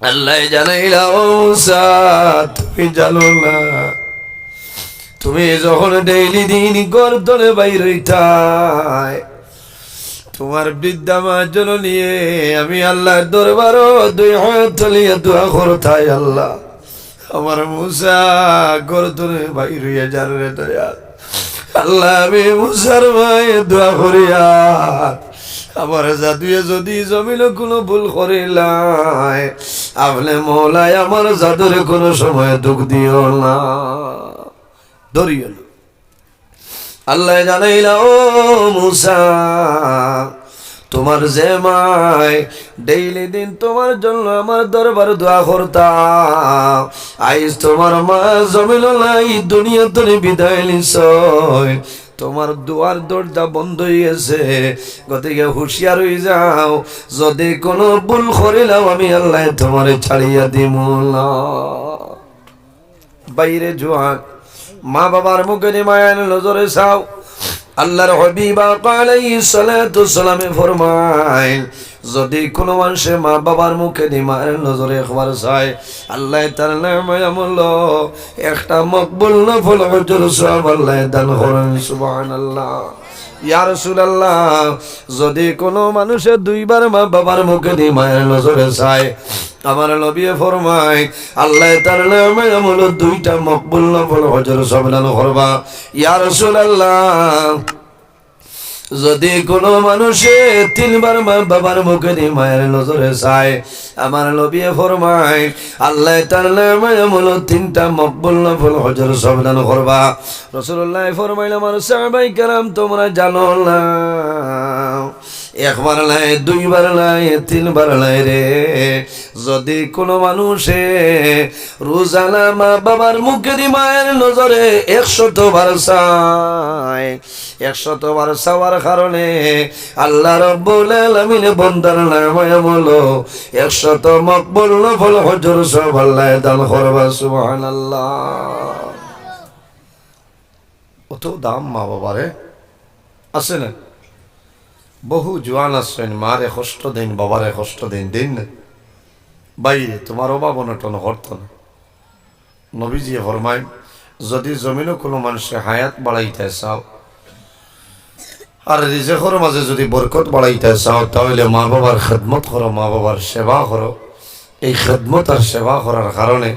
আল্লাহ জানাইলা, ও মুসা, তুমি জানো না। তুমি যখন ডেইলি দিন গর্দনে বাইর হইতায় তোমার বৃদ্ধা মার জন্য নিয়ে আমি আল্লাহর দরবারও দুই হাত তলিয়ে দোয়া করতাই আল্লাহ। আমার মুসা গর্দনে বাইর হইয়া যার রে দয়া আল্লাহ, আমি মুসার মায়ে দোয়া করিয়া, আমার জাদুয়ে যদি জমিল কোনো ভুল করিলাই আপনি মৌলাই আমার জাদুরে কোনো সময় দুঃখ দিও না। ধরিও আল্লাহ জানাইলা, ও মুসা, তোমার যে মাই ডেইলি দিন তোমার জন্য আমার দরবার দোয়া করতাম। আইস তোমার মা জমিল নাই দুনিয়া তুমি বিদায় নিছয় তোমার দুয়ার দরজা বন্ধ গেছে। গতিকে হুঁশিয়ার হয়ে যাও। যদি কোনো ভুল করিলাম আমি আল্লাহ তোমার ছাড়িয়া না বাইরে জোয়ান মা বাবার মুখে মায়ের নজরে চাও। আল্লাহর হবিবা আলাইহিস সালাতু সালামে ফরমায়, যদি কোনো মানুষে মা বাবার মুখে নিমায়ের নজরে একবার চায়, আল্লাহ তার নামে আমল, একটা মকবুল নফল হজুর সব আল্লাহ দান করেন, সুবহানাল্লাহ। ইয়া রাসূলুল্লাহ, যদি কোনো মানুষে দুইবার মা বাবার মুখে দি মায়ের নজরে চায়, আমার নবিয়ে ফরমায়, আল্লাহ তার নামে আমল দুইটা মকবুল নফল হজর সব দান করবা। সুল রাসূলুল্লাহ যদি কোনো মানুষে তিনবার বাবার মুখে মায়ের নজরে চায়, আমার লবিয়ে ফরমায়, আল্লাহ তার আমল তিনটা মকবুল নফল হজর সবদান করবা। রসুল্লাহ ফরমাইল, আমার সাহাবাই কালাম তোমরা জানো না। একবার নাই দুইবার নাই তিনবার নাই রে। যদি কোনো মানুষে রোজানা মা বাবার মুখে দি মায়ের নজরে একশত বার চায়, একশত বার চাওয়ার কারণে আল্লাহ রব্বুল আলামিন বন্দার নামে বলো একশত মকবুল নফল হজর সব আল্লাহ দান করবা, সুবহানাল্লাহ। অত দাম মা বাবারে, আছে না? বহু জোয়ান আসছেন মারে কষ্ট দিন, বাবারে কষ্ট দিন দিন বাইরে তোমার অভাব অনটন হরত না। নবীজি ফরমায়, যদি জমিনও কোনো মানুষে হায়াত বাড়াইতে চাও, আর রিজেকর মাঝে যদি বরকত বাড়াইতে চাও, তাহলে মা বাবার খেদমত করো, মা বাবার সেবা করো। এই খেদমত আর সেবা করার কারণে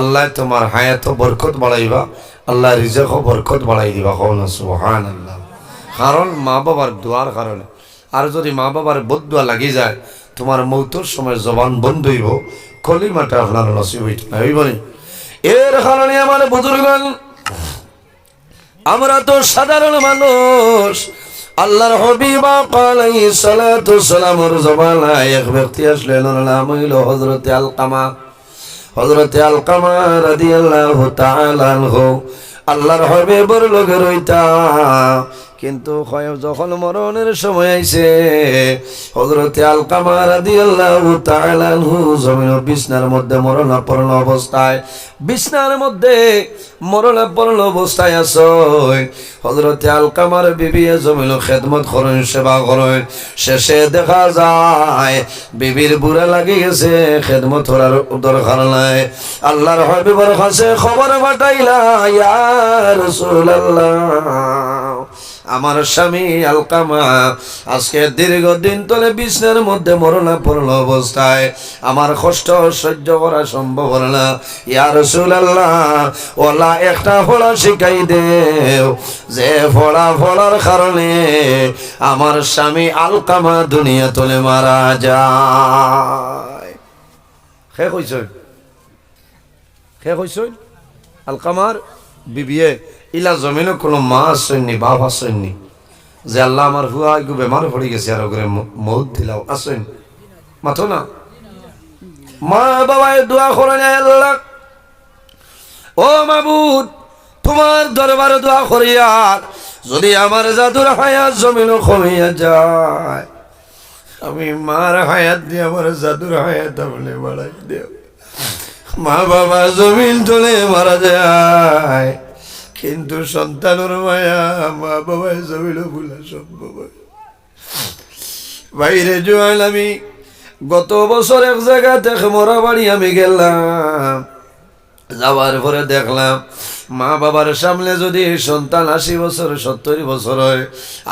আল্লাহ তোমার হায়াত বরকত বাড়াইবা, আল্লাহ রিজেকও বরকত বাড়াই দিবা। কও না সুবহান আল্লাহ কারণ মা বাবার দোয়ার কারণে। আর যদি মা বাবার বদুয়া লাগি যায়, তোমার মৌতর সময় জবান বন্ধ হইব। কলিমাটা আপনার নসিব হইত না হইব? এর কারণে আমার বুজুর্গন আমরা তো সাধারণ মানুষ। আল্লাহর হবিবা আলাইহি সালাতু সালামের জমানায় এক ব্যক্তি আসলেন নাম হইল হযরতে আলকামা। হযরতে আলকামা রাদিয়াল্লাহু তাআলা আনহু। আল্লাহর হবিবর লগে রইতা কিন্তু হয়- যখন মরণের সময় আইছে, হযরতে আলকামা রাদিয়াল্লাহু তাআলা আনহু জমিন বিছনার মধ্যে মরণাপন্ন অবস্থায়, বিছনার মধ্যে মরণাপন্ন অবস্থায় আছে। হযরতে আলকামার বিবি জমিন খেদমত করেন, সেবা করেন। শেষে দেখা যায়, বিবির বুড়া লাগি গেছে, খেদমত করার দরকার নাই। আল্লাহর হবিবর কাছে খবর পাঠাইলা, ইয়া রাসূলুল্লাহ। আমার স্বামী আলকামা, আজকে দীর্ঘদিন তলে বিছনার মধ্যে মরণাপন্ন অবস্থায়। আমার কষ্ট সহ্য করা সম্ভব হল না। ইয়ার সুলাল্লাহ ওলা একটা ফলা শিখাই দেও। যে ফলা ফলার কারণে আমার স্বামী আলকামা দুনিয়া তলে মারা যায়। খে কইছ? খে কইছ? আলকামার বিবিয়ে। ইলা জমিনে কোনো মা আসেননি বাপ আসেননি যে আল্লাহ আমার হুয়া একটু বেমার পড়ে গেছে, আর ওগুলো মৌত দিলাও, আসেন। মাথো না? মা বাবায় দোয়া করে নেয় আল্লাহ। ও মাবুদ, তোমার দরবারে দোয়া করিয়া যদি আমার জাদুর হায়াত জমিন কমিয়া যায়, আমি মার হায়াত দিয়ে আমার জাদুর হায়াত আমলে বাড়াই দেও মা বাবা জমিন তোলে মারা যায়। কিন্তু সন্তানের মায়া মা বাবায় জমিল ভুলা সম্ভব হয়। বাইরে জোয়াল আমি, গত বছর এক জায়গা থেকে মরা বাড়ি আমি গেলাম যাওয়ার পরে দেখলাম, মা বাবার সামনে যদি সন্তান আশি বছর, সত্তর বছর হয়,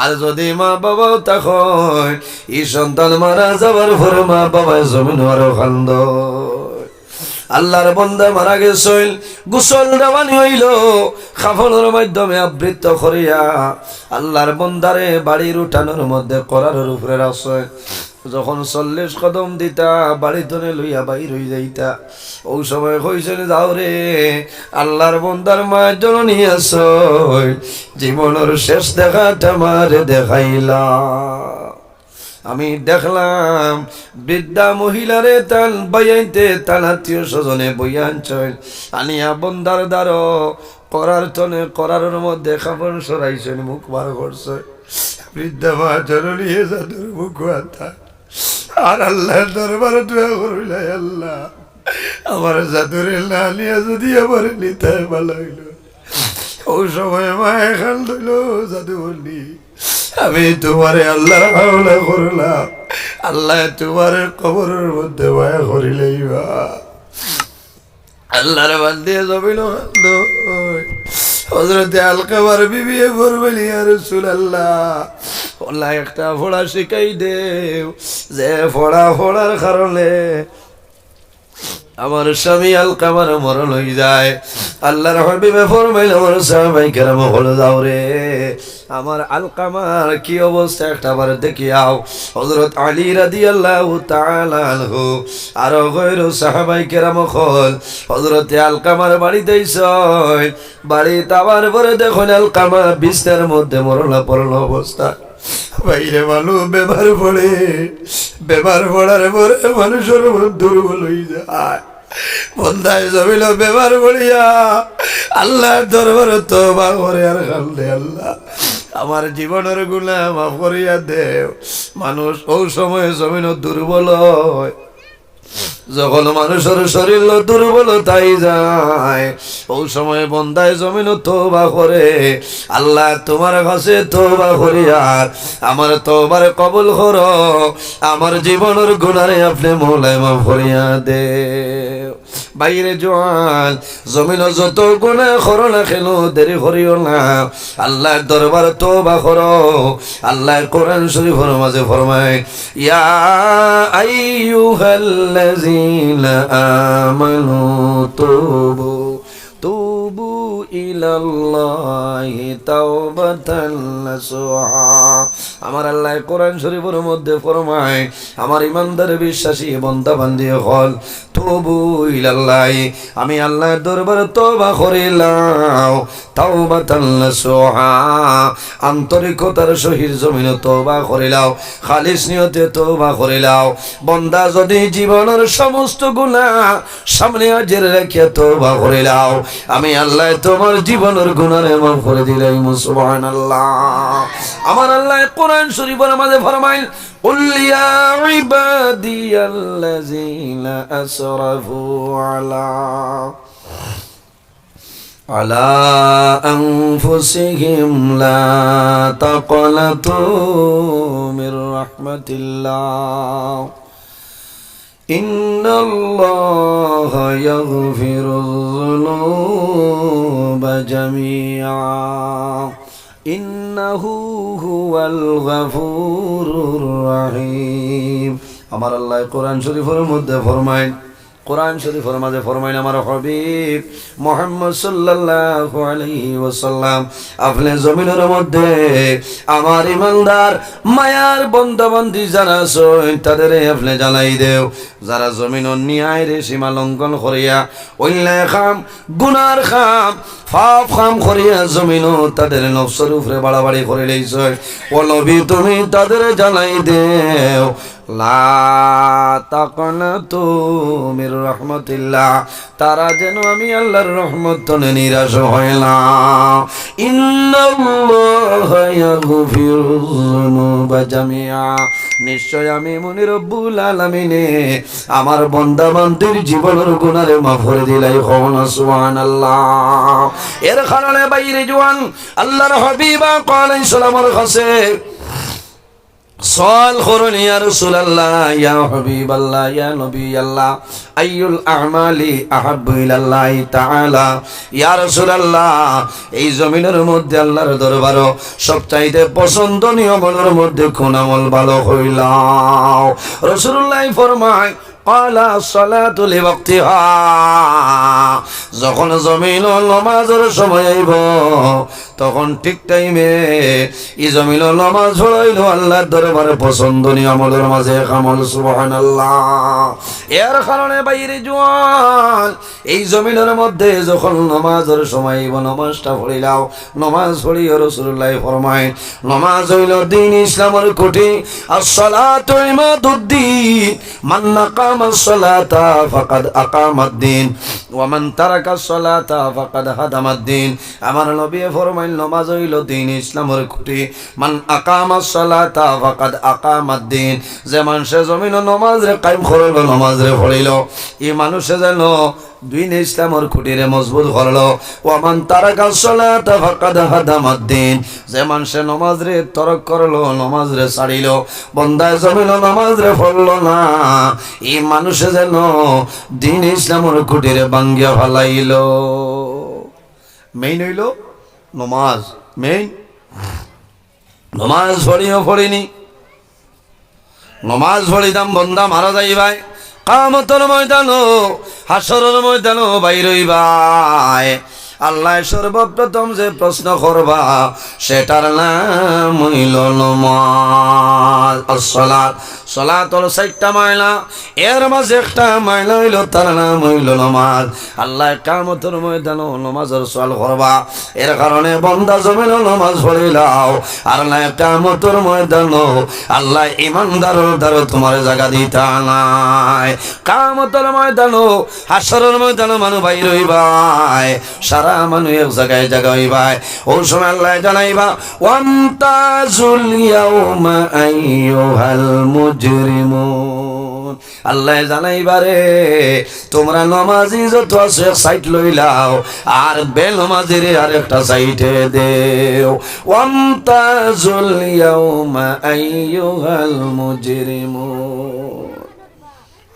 আর যদি মা বাবাও তখন এই সন্তান মারা যাওয়ার পরে মা বাবার জমিন আরও খান্দ আল্লাহর বন্দা মারা গেছিল, গোসল দেওয়ানি হইল, খাফনের মাধ্যমে আবৃত্ত করিয়া আল্লাহর বন্দারে বাড়ির উঠানোর মধ্যে করার উপরে রাখছে। যখন চল্লিশ কদম দিতা বাড়িতনে লইয়া বাইর হয়ে যাইতা। ওই সময় কইছেন যাও রে, আল্লাহর বন্দার মা জননী আস। জীবনের শেষ দেখাটা আমার দেখাইলা আমি দেখলাম বৃদ্ধা মহিলারে তান বইয়াইতে তান আত্মীয় স্বজনে বইয়ান চল আনিয়া বন্দার দ্বারো করার তনে করার মধ্যে খাবার সরাইছেন, মুখ বার করছে। বৃদ্ধা মা জননী যাদের মুখ আর আল্লাহর দরবারে আল্লাহ, আমার জাদুরে নিয়ে যদি আমার নিতে ভালো হইল। ওই সময় মা এখান ধইল জাদু বললি আমি তোমারে আল্লাহর হাওলা করলাম। আল্লাহ তোমার কবরের মধ্যে মায়া করিলেই বা। আল্লাহর বান্দিয়ে জমিল হজরতে আলকাবার বিবিয়ে বলবেলি আর রসুল আল্লাহ আল্লাহ একটা ফোড়া শিখাই দেও। যে ফোড়া ফোড়ার কারণে আমার স্বামী আলকামার মরণ হয়ে যায়। আল্লাহর হাবিবে ফরমাইল, আমার সাহাবাই কেরাম হলো যাও রে। আমার আলকামার কি অবস্থা একটা বার দেখি আও। হযরত আলী রাদিয়াল্লাহু তাআলা আনহু আর গয়রু সাহাবাই কেরাম হল হযরত আলকামার বাড়িতে ছয় বাড়ি তাবার পরে দেখুন আলকামা বিস্তার মধ্যে মরলা পড়ল অবস্থা। বাইরে মানুষ ব্যবহার পড়ে ব্যবহার পড়ার পরে মানুষের দুর্বল হয়ে যায়। বন্ধায় জমিল ব্যবহার করিয়া আল্লাহ দরবার তো বা করে আর খালদে আল্লাহ আমার জীবনের গুণা মাফ করিয়া দেও মানুষ ও সময় জমিন দুর্বল হয় যখন মানুষের শরীর দুর্বলতাই যায়, ওই সময় বন্দায় জমিন তোবা করে, আল্লাহ তোমার কাছে তোবা করিয়ার আমার তোবার কবল কর, আমার জীবনের গুণারে আপনি মোলাই মাফ করিয়া দে বাইরে জোয়ান, জমিন যত গুণা করো না কেন, দেরি করিও না। আল্লাহর দরবার তোবা করো, আল্লাহর কোরআন শরীফের মাঝে ফরমায়, ইয়া আইয়ুহাল্লাযীনা আমানু তুবু আমার আল্লাহ কোরআন শরীফের মধ্যে ফরমায়, আমার ইমানদার বিশ্বাসী বন্দা বান্দি হল, তবু ইলাল্লাহি। আমি আল্লাহর দরবারে তওবা করিলাম তাওবাতান নাসুহা আন্তরিকতার সহিত জমিন তওবা করিলাও খালিস নিয়তে তওবা করিলাও বন্দা যদি জীবনের সমস্ত গুনাহ সামনে আজের রেখে তওবা করিলাও আমি আল্লাহ তোমার জীবনের গুণারে মাফ করে দিলাই মুসবান আল্লাহ আমার আল্লাহ কোরআন শরীফের মাঝে ফরমাইল قل يا عبادي الذين أسرفوا على على أنفسهم لا تقنطوا من رحمة الله إن الله يغفر الذنوب جميعا إنه هو الغفور الرحيم আমার আল্লাহ কোরআন শরীফের মধ্যে ফরমায় কোরআন শরীফের মাঝে ফরমাইন আমার হবিব মোহাম্মদ সাল্লাল্লাহু আলাইহি ওয়াসাল্লাম, আপনি জমিনের মধ্যে আমার ইমানদার মায়ার বন্ধবান্ধী যারা আছেন তাদের আপনি জানাই দেও। যারা জমিন ন্যায় রে সীমা লঙ্ঘন করিয়া, অন্যায় খাম, গুনার খাম ফাপ খাম করিয়া জমিন তাদের নফসের উপরে বাড়াবাড়ি করে লইছে ও নবী, তুমি তাদের জানাই দেও। রহমতিল্লাহ। তারা যেন আমি আল্লাহর রহমত তনে নিরাশ হয় না। নিশ্চয় আমি মনি রব্বুল আলামিনে আমার বান্দা বান্দির জীবনের গুনারে মাফ করে দিলাই হন সুবহানাল্লাহ। এর কারণে বাইরে জওয়ান আল্লাহর হাবিবা কালাইহিস সালামের কাছে সল করুন ইয়া রাসূলুল্লাহ, ইয়া হাবিবাল্লাহ, ইয়া নবী আল্লাহ আইয়ুল আমালি আহাব্বু ইলাল্লাহ তাআলা। ইয়া রাসূলুল্লাহ, এই জমিনের মধ্যে আল্লাহর দরবার সবচাইতে পছন্দনীয় আমলের মধ্যে কোন আমল ভালো হইলাও। রাসূলুল্লাহ ফরমায় যখন জমিল নমাজের সময় আইব, তখন ঠিক টাইমে ই জমিল নমাজ হইল আল্লাহর দরবারে পছন্দনীয় আমলের মাঝে আমল, সুবহানাল্লাহ। এর কারণে বাইরে জোয়াল এই জমিনের মধ্যে যখন নমাজের সময় আইব, নমাজটা পড়িলাও, নমাজ পড়িও রাসূলুল্লাহ ফরমায়, নমাজ হইল দিন ইসলামের কোটি আর সালাতু ইমাদুদ্দিন মান নাকাম আকামাস সালাতা ফাকাদ আকামাদ দ্বীন ওয়ামান তারাকা সলাতা ফাকাদ হাদামাদ দিন। আমার নবী ফরমাইল, নামাজ হইল দিন ইসলামের খুঁটি। মান আকামা সলাতা ফাকাদ আকামাদ দিন। যে মানুষে জমিন নমাজ রে কায়েম করল, নমাজ রে পড়িল। এই মানুষে যেন দুইনে ইসলামর খুঁটিরে মজবুত করল। ওয়ামান তারাকা সলাতা ফাকাদ হাদামাদ দিন। যে মানুষে নমাজ রে তরক করল, নমাজ রে ছাড়িল। বন্দায় জমিন নমাজ রে পড়ল না। এই মানুষে যেন দিন ইসলামর খুঁটিরে বাঙ্গিয়া ফালাইল মেইন হইল নমাজ। মেইন? নমাজ পড়িও পড়িনি। নমাজ পড়িতাম বন্দা মারা যাইবাই। কামতর ময়দান হাসরের ময়দান বাইরইবাই আল্লাহ সর্বপ্রথম যে প্রশ্ন করবা, সেটার নাম হইল নমাজ। সলাত। সলাত হলো চারটা মাইলা এর মাঝে একটা মাইলা হইল, তার নাম হইল নমাজ। আল্লাহ কামতর ময়দান নমাজের সল করবা। এর কারণে বন্দা জমিল নমাজ পড়িলাও আর না কামতর ময়দান আল্লাহ ইমানদার দ্বার তোমার জায়গা দিতা নাই। কামতর ময়দান, হাসরের ময়দান মানু বাইর হইবাই সারা মানুষ এক জায়গায় জায়গা হইবাই ও সময় আল্লাহ জানাইবা, ওয়ান্তাজুল ইয়াউমা আইয়ুহাল মুজরিমুন আল্লাহ জানাইবারে, তোমরা নমাজি যত আছে সাইড লইলাও আর বে নমাজির আর একটা সাইডে দেও। ওয়ান্তাজুল ইয়াউমা আইয়ুহাল মুজরিমুন।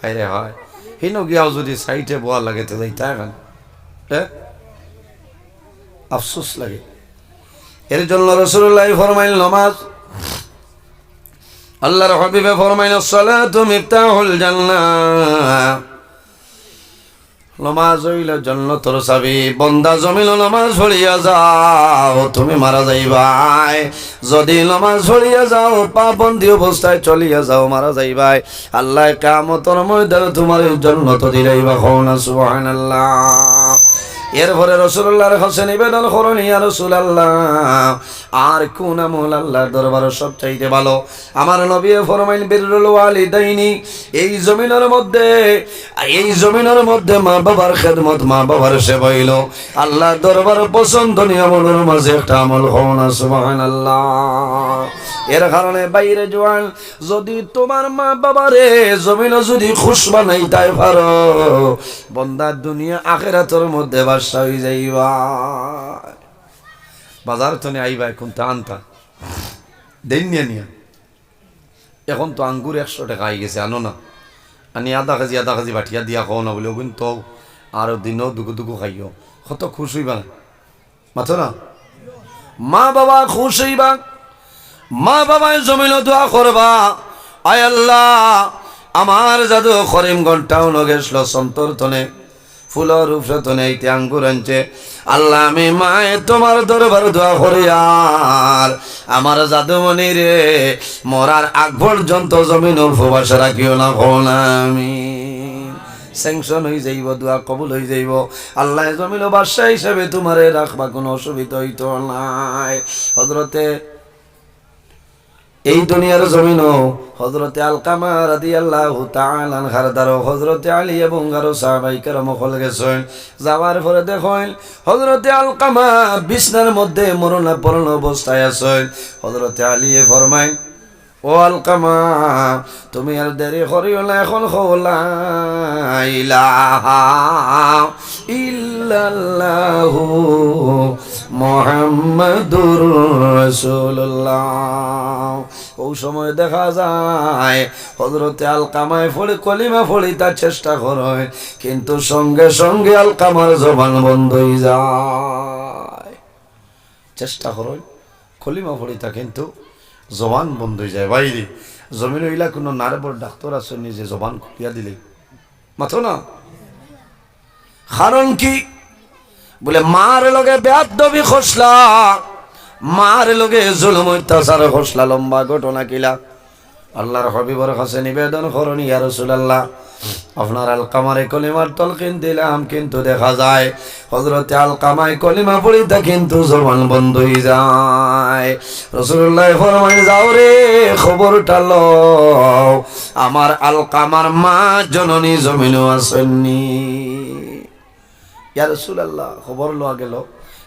হায় হয়, হিনো গিয়াও যদি সাইডে বোয়া লাগে তো যাইতা এখন আফসোস লাগে। এর জন্য রসুল্লাহ ফরমাইল, নমাজ আল্লাহর হবিবে ফরমাইল, সালাতু মিফতাহুল জান্নাহ। নমাজ হইল জন্নতর চাবি, বন্দা জমিল নমাজ পড়িয়া যাও, তুমি মারা যাইবাই যদি নমাজ পড়িয়া যাও, পাবন্দি অবস্থায় চলিয়া যাও, মারা যাইবাই। আল্লাহ কামতর ময়দান তোমার জন্নত দিলাইবা হওনা সুবহানাল্লাহ। এরপরে রসুল্লাহর কাছে নিবেদন করুন, ইয়া রসুলাল্লাহ, আর কোন আমল আল্লাহর দরবার সব চাইতে ভালো? আমার নবী ফরমাইন বিরুল ওয়ালিদাইনি, এই জমিনের মধ্যে, এই জমিনের মধ্যে মা বাবার খেদমত, মা বাবার সেবা হইল। আল্লাহর দরবার পছন্দনীয় আমলের মাঝে একটা আমল হও না, সুবহানাল্লাহ। এর কারণে বাইরে জোয়ান, যদি তোমার মা বাবারে জমিন যদি খুশ বানাই তাই পারো বন্দার দুনিয়া আখেরাতর মধ্যে বাসা বাজার তো আইবা এখন তা আনতা। দেন নিয়ে এখন তো আঙ্গুর একশো টাকা আই গেছে, আনো না। আনি আধা কেজি আধা কেজি বাটিয়া দিয়া খাও না বলে ওগুন তো আরও দিনও দুগু দুগু খাইও। কত খুশ হইবা না। মাথো না। মা বাবা খুশ হইবা। মা বাবায় জমিল দোয়া করবা। আয় আল্লাহ, আমার জাদু করিম ঘন্টাও নগেছিল সন্তর তনে। আল্লাহ আমি আমার জাদুমণি রে, মরার আগ পর্যন্ত জমিন উপবাস না আমি। স্যাংশন হয়ে যাইব, দোয়া কবুল হয়ে যাইব। আল্লাহ জমিল বাদশাহ হিসেবে তোমারে রাখবা, কোনো অসুবিধা হইতো নাই। হজরতে এই দুনিয়ার জমিন হজরতে আলকামা রাদি আল্লাহ তালান খারদার হজরতে আলী এবং আরও সাহাবাইকার মখল গেছেন। যাওয়ার পরে দেখেন হজরতে আলকামা বিছনার মধ্যে মরণা পরণ অবস্থায় আছে হজরতে আলিয়ে ফরমাই ও আলকামা, তুমি আর দেরি করিও না, এখন হলা ইলাহা ইল্লাল্লাহু মুহাম্মাদুর রাসূলুল্লাহ। ওই সময় দেখা যায় হজরতে আলকামায় ফড়ে কলিমা ফড়িতার চেষ্টা করে, কিন্তু সঙ্গে সঙ্গে আলকামার জবান বন্ধ হয়ে যায়। চেষ্টা করো, কলিমা ফড়িতা কিন্তু জবান বন্ধ হয়ে যায়। বাইরে জমিন হইলা কোনো নারবর ডাক্তার আছে, নিজে জবান খুলিয়া দিলে? মাথো না? কারণ কি? বলে, মার লগে বেয়াদবি খসলা। মার লগে জুলুম অত্যাচার খসলা, লম্বা ঘটনা কিলা। আল্লাহর হবিবর কাছে নিবেদন করুন, ইয়া রাসূলুল্লাহ। আপনার আলকামারে কলিমার তলকিন দিলাম, কিন্তু দেখা যায় হজরতে আলকামায় কলিমা পড়িতা কিন্তু জবান বন্ধ হয়ে যায়। রসুল্লাহ ফরমাই যাও রে, খবরটা লও। আমার আলকামার মা জননী জমিনও আসেননি। ইয়া রসুলাল্লাহ, খবর লওয়া গেল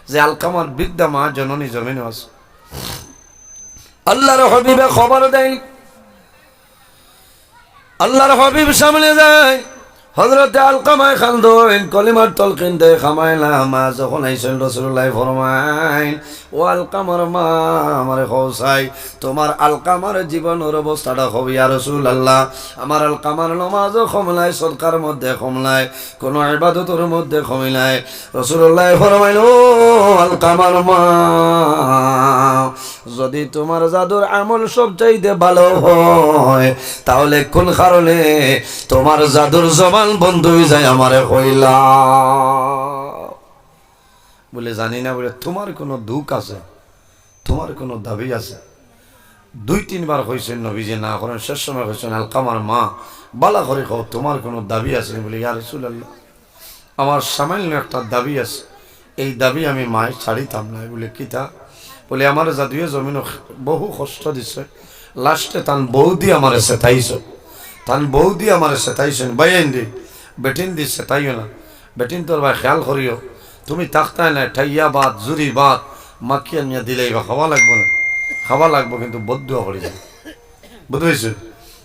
যে আলকামার বৃদ্ধা মা জননী জমিনও আছে। আল্লাহর হবিবে খবর দেয়। আল্লাহর হবিব সামনে যায়। হজরতে আলকামায় খান দইন কলিমার তলকিন দে খামাইলা মা যখন আইসেন রসুল্লাহ ফরমাইন, ও আলকামার মা, আমার হসাই তোমার আলকামার জীবনের অবস্থাটা হবি আর রসুল আল্লাহ আমার আলকামার নমাজও কমলায় সরকার মধ্যে কমলায়, কোনো ইবাদতের মধ্যে কমিলায়। রসুল্লাহ ফরমাইন, ও আলকামার মা যদি তোমার জাদুর আমল সব চাইতে ভালো হয়, তাহলে কোন কারণে তোমার জাদুর জবান বন্ধ যায় আমারে কইলা? বলে জানি না বলে, তোমার কোনো দুঃখ আছে? তোমার কোনো দাবি আছে? দুই, তিনবার কইছেন নবীজি, না করেন, শেষ সময় কইছেন আলকামার মা, বালা করে কও, তোমার কোনো দাবি আছে? বলে, ইয়া রাসূলুল্লাহ, আমার সামান্য একটা দাবি আছে। এই দাবি আমি মায় ছাড়িতাম না। বলে কি তা বলে, আমার জাদুয়ে জমিন বহু কষ্ট দিছে। লাস্টে তান বৌদি আমার সেতাইছ তান বৌদি আমার সেতাইছেন বাইন দি বেটিন দি সেতাইও না। বেটিন তোর ভাই খেয়াল করিও তুমি তাকতায় না ঠাইয়া বাদ জুরি বাদ মাখিয়া নিয়ে দিলেই বা খাওয়া লাগবো না। খাওয়া লাগবো, কিন্তু বদ্ধ করি যায় বুঝেছ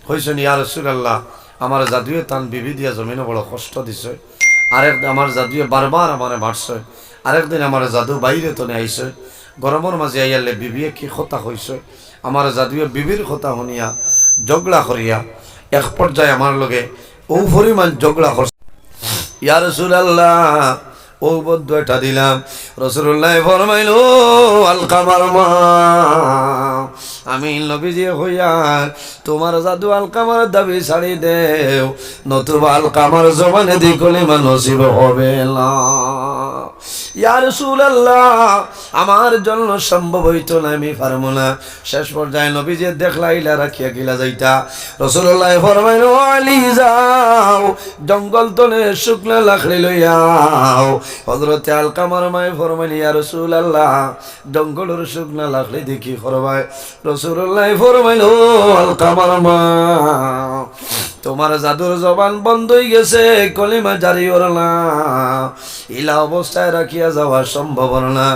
হয়েছেন ইয়া রসুলাল্লাহ আমার জাদুয়ে তান বিবি দিয়া জমিনে বড় কষ্ট দিছে। আরেক আমার জাদুয়ে বারবার আমার মারছে আরেকদিন আমার জাদু বাইরে তো তনে আইছে গরমের মাঝে আইয়ালে বিবিয়ে কি কথা হয়েছে আমার জাদুয়ে বিবির কথা শুনিয়া, জগলা করিয়া এক পর্যায়ে আমার লগে ও পরিমাণ জগলা করছে ইয়া রসুলাল্লাহ ও বদ্ধ এটা দিলাম। রসুল্লাহ ফরমাইল ও আলকামার মা। আমি নবীজি হইয়া তোমার জাদু আলকামার দাবি ছাড়ি দেও, নতুবা আলকামার জবানে দি কলিমা নসিব হবে না। ইয়া রাসূলুল্লাহ, আমার জন্য সম্ভব হইতো না, আমি পারব না। শেষ পর্যায়ে নবীজি দেখলাইলা রাখিয়া গিলা যাইতা। রসুল্লাহ ফরমাইল ও আলী, যাও, জঙ্গল তলে শুকনা লাকড়ি লইয়াও। হজরতে আলকামার মায় ফরমাইল, ইয়া রাসূলুল্লাহ, জঙ্গলের শুকনা লাকড়ি দেখি ফরমাই রসুল্লাহ ফরমাইল আলকামার মা, তোমার জাদুর জবান বন্ধ হয়ে গেছে, কলিমা জারি ওর না, ইলা অবস্থায় রাখিয়া যাওয়া সম্ভব না।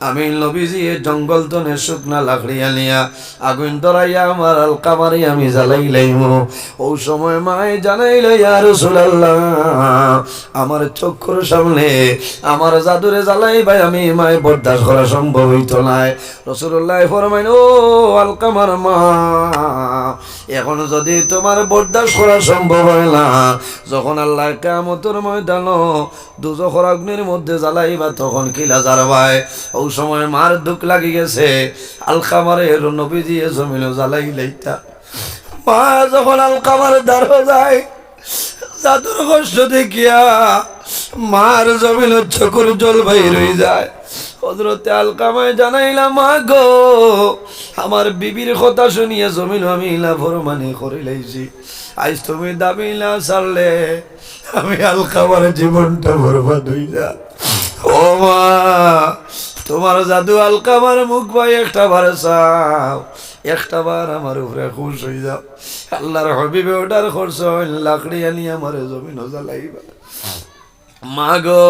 আমি নবীজি, এ জঙ্গল তনে শুকনা লাকড়ি আনিয়া, আগুন ধরাইয়া আমার আলকা মারি আমি জ্বালাই লাইম। ও সময় মায় জানাইল আর সুলাল্লাহ আমার চক্ষুর সামনে, আমার জাদুরে জ্বালাই ভাই, আমি মায় বরদাস্ত করা সম্ভব হইত নাই। রসুল্লাহ ফরমাইন ও আলকামার মা, এখন যদি তোমার বরদাস্ত করা সম্ভব হয় না, যখন আল্লাহ কামতর ময়দান দুজখর অগ্নির মধ্যে জ্বালাইবা, তখন কিলা জারবাই ও সময় মার দুঃখ লাগি গেছে। আলকামারে নবী দিয়ে জমিল জ্বালাই লাইতা। মা যখন আলকামার দাঁড় যায় জাদুর কষ্ট দেখিয়া মার জমিল চকুর জল বাইর হয়ে যায়। হজরতে আলকামায় জানাইলাম, মা গো, আমার বিবির কথা শুনিয়ে জমিন আমি লাভরমানি করে লাইছি। আজ তুমি দাবি না ছাড়লে আমি আলকামার জীবনটা বরবাদ হয়ে যা ও মা তোমার জাদু আলকামার মুখ ভাই, একটা বার চাও, একটা বার আমার উপরে খুশ হয়ে যাও। আল্লাহর হবিবে ওটার খরচ লাকড়ি আনি আমার জমিন জ্বালাইবা। মা গো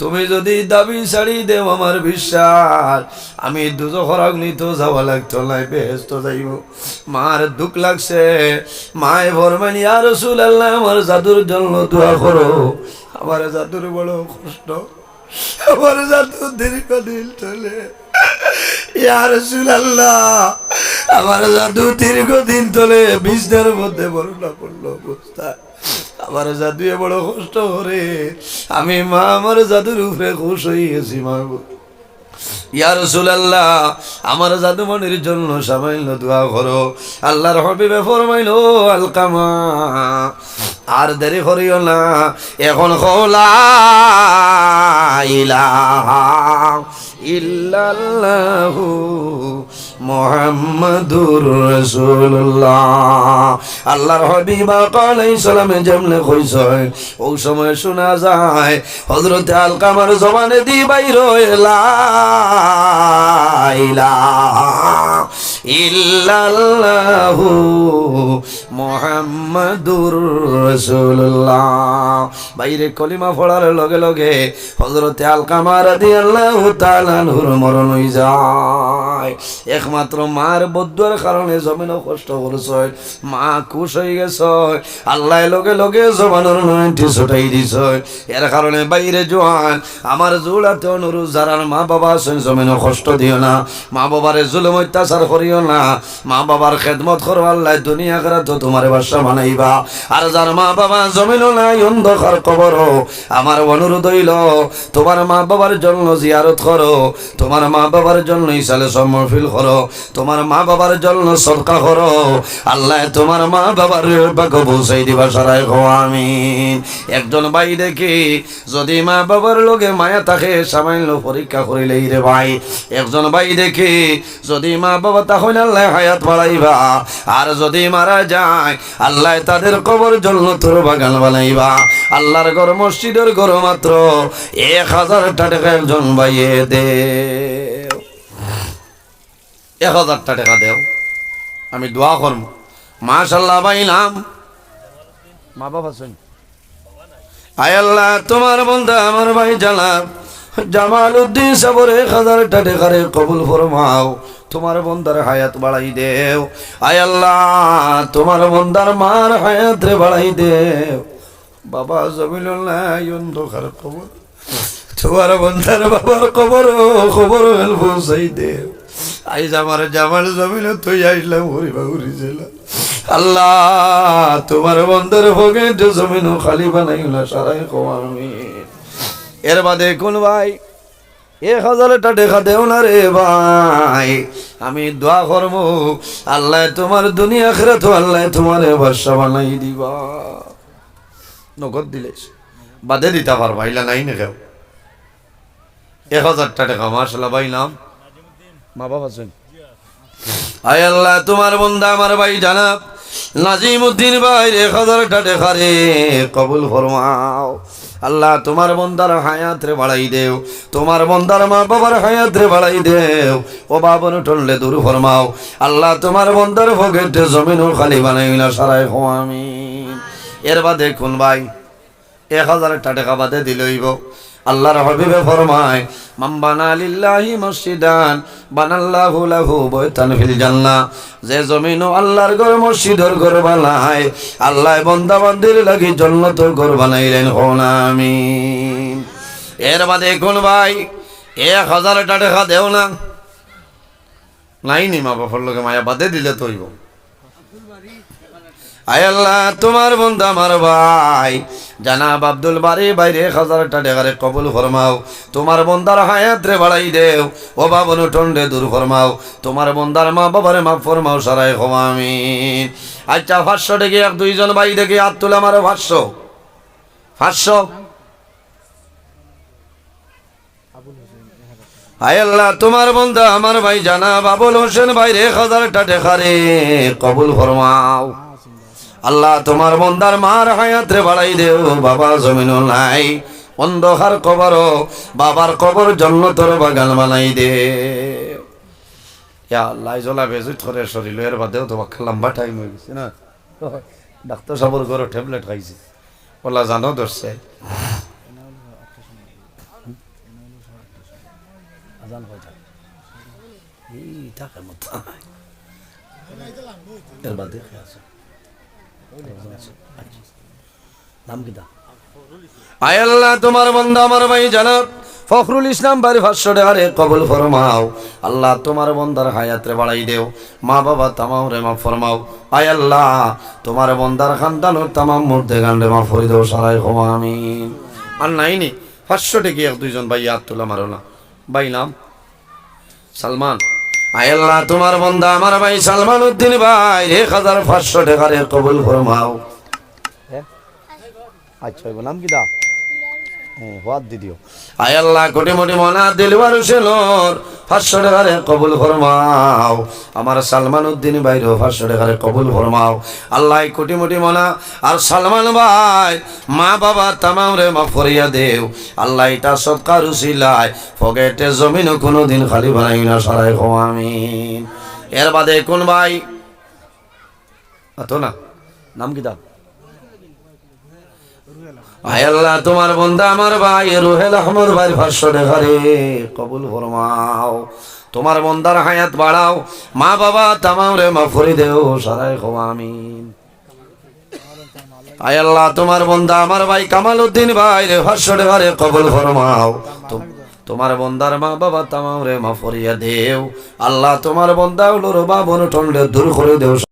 তুমি যদি দাবি ছাড়ি দেও আমার বিশ্বাস, আমি দুজো খরাগ্নি তো যাওয়া লাগতো, নাই বেহেস্ত যাইব। মার দুঃখ লাগছে, মায় ভরমানি আর রসুল আমার জাদুর জন্য দোয়া করো। আমার জাদুর বড় কষ্ট। আমার জাদু দীর্ঘদিন চলে ইয়া রসুল আল্লাহ আমার জাদু দীর্ঘদিন তলে বিছনার মধ্যে বড়লা পড়ল অবস্থা। আমার জাদু বড় কষ্ট করে। আমি মা আমার জাদুর উপরে খুশ হয়ে গেছি, মা গো। ইয়া রাসূলুল্লাহ, আমার জাদুমণির জন্য সামান্য দোয়া করো। আল্লাহর হবিবে ফরমাইলো, আলকামা। আর দেরি করিও না এখন খোলা ইলাহা ইল্লাল্লাহু মুহাম্মাদুর রাসূলুল্লাহ। আল্লাহর হাবিব সালামে যেমনে কইছে ওই সময় শোনা যায়, হযরতে আলকামার জবানে দি বাইর ইল্লাল্লাহু মুহাম্মাদুর রাসূলুল্লাহ। বাইরে কলিমা পড়ার লগে লগে হযরতে আলকামা রাদিয়াল্লাহু তাআলা নূর মরণ হই যায়। একমাত্র মার বদুয়ার কারণে জমিনও কষ্ট করছে। মা খুশ হয়ে গেছ। আল্লাহ লগে লগে জমানোর নয়টি ছুটাই দিছ। এর কারণে বাইরে জোয়ান, আমার জোড়াতে অনুরোধ যারার মা বাবা আছেন, জমিনও কষ্ট দিও না। মা বাবারে জুলুম অত্যাচার করিও না। মা বাবার খেদমত করো, আল্লাহ দুনিয়া করে তো তোমার বাসা বানাইবা। আর যার মা বাবা জমিনও নাই, অন্ধকার কবর আমার অনুরোধ হইল, তোমার মা বাবার জন্য জিয়ারত করো। তোমার মা বাবার জন্য ইসালে সমর্ফিল করো। তোমার মা বাবার জন্য সরকা করো। আল্লাহ তোমার মা বাবার পৌঁছাই দিবা সারাই গো, আমিন। একজন ভাই দেখি, যদি মা বাবার লোকে মায়া থাকে, সামান্য পরীক্ষা করিলেই রে ভাই। একজন ভাই দেখি, যদি মা বাবা তাহলে আল্লাহ হায়াত বাড়াইবা। আর যদি মারা যায়, আল্লাহ তাদের কবর জন্য তোর বাগান বানাইবা। আল্লাহর ঘর, মসজিদের ঘর মাত্র এক হাজার টাকা একজন ভাইয়ে দে। এক হাজার টাকা দেও। আমি দোয়া করব। মাশাল্লাহ পাইলাম মা বাবা শুন আয় আল্লাহ তোমার বন্ধা আমার ভাই জানাব জামাল উদ্দিন সাবর এক হাজার টাকারে কবুল ফরমাও। তোমার বন্দার হায়াত বাড়াই দেও। আয় আল্লাহ তোমার বন্দার মার হায়াত রে বাড়াই দেও। বাবা জমিনুল্লাহ অন্ধকার কবর। তোমার বন্ধার বাবার কবর খবর পৌঁছাই দেও। খালি এর বাদে কোন ভাই এক হাজার টাকা দেও না রে ভাই। আমি দোয়া করব, আল্লাহ তোমার দুনিয়া খেরে তো আল্লাহ তোমার ভরসা বানাই দিবা। নগদ দিলে বাদে দিতে পারবা ইলা নাই না কেউ। এক হাজার টাকা মাসাল্লাহ ভাই নাম মা বাবা আছেন? আয় আল্লাহ, তোমার বন্ধা আমার ভাই জানাব। নাজিম উদ্দিন ভাই এক হাজার টাকা রে কবুল ফরমাও। আল্লাহ, তোমার বন্দার হায়াত রে বাড়াই দেও। তোমার বন্দার মা বাবার হায়াত রে বাড়াই দেও। ও বাবন টনলে দূর ফরমাও। আল্লাহ, তোমার বন্দার ভোগেতে জমিন খালি বানাই না সারাই আমি এর বাদে কোন ভাই, এক হাজার টাকা বাদে দিলইব। আল্লাহর হবিবে ফরমায় মাম বানা লিল্লাহি মসজিদান, বানাল্লাহু লাহু বাইতান ফিল জান্নাহ। যে জমিন আল্লাহর ঘর মসজিদের ঘর বানায়, আল্লাহ বান্দা বান্দির লাগি জান্নাতের ঘর বানাইলেন। হন আমিন। এর বাদে কোন ভাই, এক হাজার টাকা দেও না। নাই নি মা বাবার লোকে মায়া বাদে দিলে তৈব আয় আল্লাহ, তোমার বন্ধু আমার ভাই। জানাব আব্দুল বাড়ি বাইরে এক হাজার টাকারে কবুল ফরমাও। তোমার বন্দার হায়াত রে বাড়াই দেও, ও বাবনু টন্ডে দূর ফরমাও। তোমার বন্দার মা বাবারে মা ফরমাও সারাই আমি আচ্ছা পাঁচশো ডেকে এক, দুইজন ভাই দেখে, হাত তুলে আমার পাঁচশো পাঁচশো হায় আল্লাহ, তোমার বন্ধু আমার ভাই জানা বাবুল হোসেন ভাই রে এক হাজার টাকা রে কবুল ফরমাও। আল্লাহ তোমার বন্দার মার হায়াত বাড়াই দেও বাবা জমিন নাই, অন্ধকার কবর বাবার কবর জন্য তোর বাগান বানাই দে। ইয়া আল্লাহ জলা বেজু থরে শরীর, এর বাদেও তো বাক্কা লম্বা টাইম হয়ে গেছে না? ডাক্তার সাবর ঘরে ট্যাবলেট খাইছে। ওলা জানো ধরছে। এর বাদে আছে? নাম তোমার বন্ধু আমার ভাই জানাব। ফখরুল ইসলাম বাড়ি ভাষ্য রে কবুল ফরমাও। আল্লাহ তোমার বন্দার হায়াতে বাড়াই দেও। মা বাবা তামাও রে মা ফরমাও। আয় আল্লাহ তোমার বন্দার খানদানোর তামাম মধ্যে গান্ডে মা ফরি দেও সারাই ক্ষমা আমিন। আর নাইনি পাঁচশো টেকি এক দুইজন ভাই হাত মারো না। ভাই নাম? সালমান। আয় আল্লাহ, তোমার বন্দা আমার ভাই সালমান উদ্দিন ভাই, এক হাজার পাঁচশো টাকার কবুল ফরমাও। আচ্ছা নাম কি দা? হাত দি দিও। আয় আল্লাহ, কোটি মোটি মনা দিলবার সেলোর পাঁচশো টাকারে কবুল ফরমাও। আমার সালমান উদ্দিন ভাইরও পাঁচশো টাকারে কবুল ফরমাও। আল্লাহ কোটি মোটি মনা। আর সালমান ভাই, মা বাবা তামাম রে মা ফরিয়া দেও। আল্লাহ, এটা সৎকার উচিলায় পকেটে জমিনও কোনো দিন খালি বানাই না, সারাই আমি এর বাদে কোন ভাই? তো না, নাম কি দা আয় আল্লাহ, তোমার বন্ধা আমার ভাই রুহেল আহমদ ভাই ভাষ্য রে কবুল ফরমাও, তোমার বন্দার হায়াত বাড়াও। মা বাবা তামাম রে মা ফরি দেও সারাই আমিন। আয় আল্লাহ, তোমার বন্ধা আমার ভাই কামাল উদ্দিন ভাই, রে ভাষ্য রে কবুল ফরমাও। তোমার বন্দার মা বাবা তামাম রে মা ফরিয়া দেও। আল্লাহ, তোমার বন্দা হলো বাবন টন্ডে দূর করে দেও